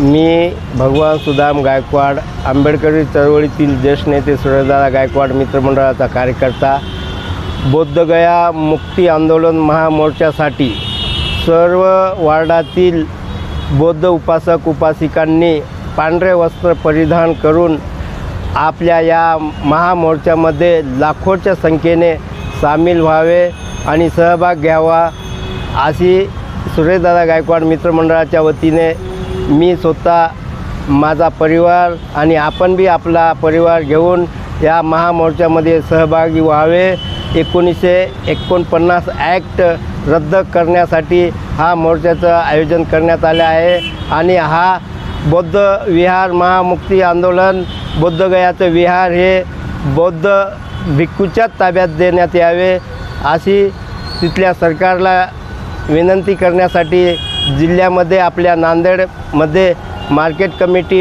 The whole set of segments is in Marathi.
मी भगवान सुदाम गायकवाड आंबेडकरी चळवळीतील ज्येष्ठ नेते सुरेशदादा गायकवाड मित्रमंडळाचा कार्यकर्ता बौद्धगया मुक्ती आंदोलन महामोर्चासाठी सर्व वार्डातील बौद्ध उपासक उपासिकांनी पांढरे वस्त्र परिधान करून आपल्या या महामोर्चामध्ये लाखोच्या संख्येने सामील व्हावे आणि सहभाग घ्यावा अशी सुरेशदादा गायकवाड मित्रमंडळाच्या वतीने मी स्वतः माझा परिवार आणि आपण बी आपला परिवार घेऊन या महामोर्चामध्ये सहभागी व्हावे. एकोणीसशे एकोणपन्नास ॲक्ट रद्द करण्यासाठी हा मोर्चाचं आयोजन करण्यात आले आहे. आणि हा बौद्ध विहार महामुक्ती आंदोलन बौद्धगयाचं विहार हे बौद्ध भिक्खूच्याच ताब्यात देण्यात यावे अशी तिथल्या सरकारला विनंती करण्यासाठी जिल्ह्यामध्ये आपल्या नांदेडमध्ये मार्केट कमिटी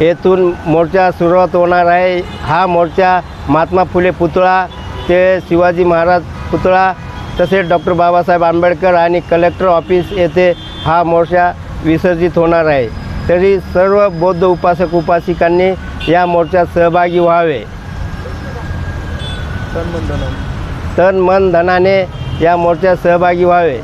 येथून मोर्चा सुरुवात होणार आहे. हा मोर्चा महात्मा फुले पुतळा ते शिवाजी महाराज पुतळा तसेच डॉक्टर बाबासाहेब आंबेडकर आणि कलेक्टर ऑफिस येथे हा मोर्चा विसर्जित होणार आहे. तरी सर्व बौद्ध उपासक उपासिकांनी या मोर्चात सहभागी व्हावे. तन मन धनाने या मोर्चात सहभागी व्हावे.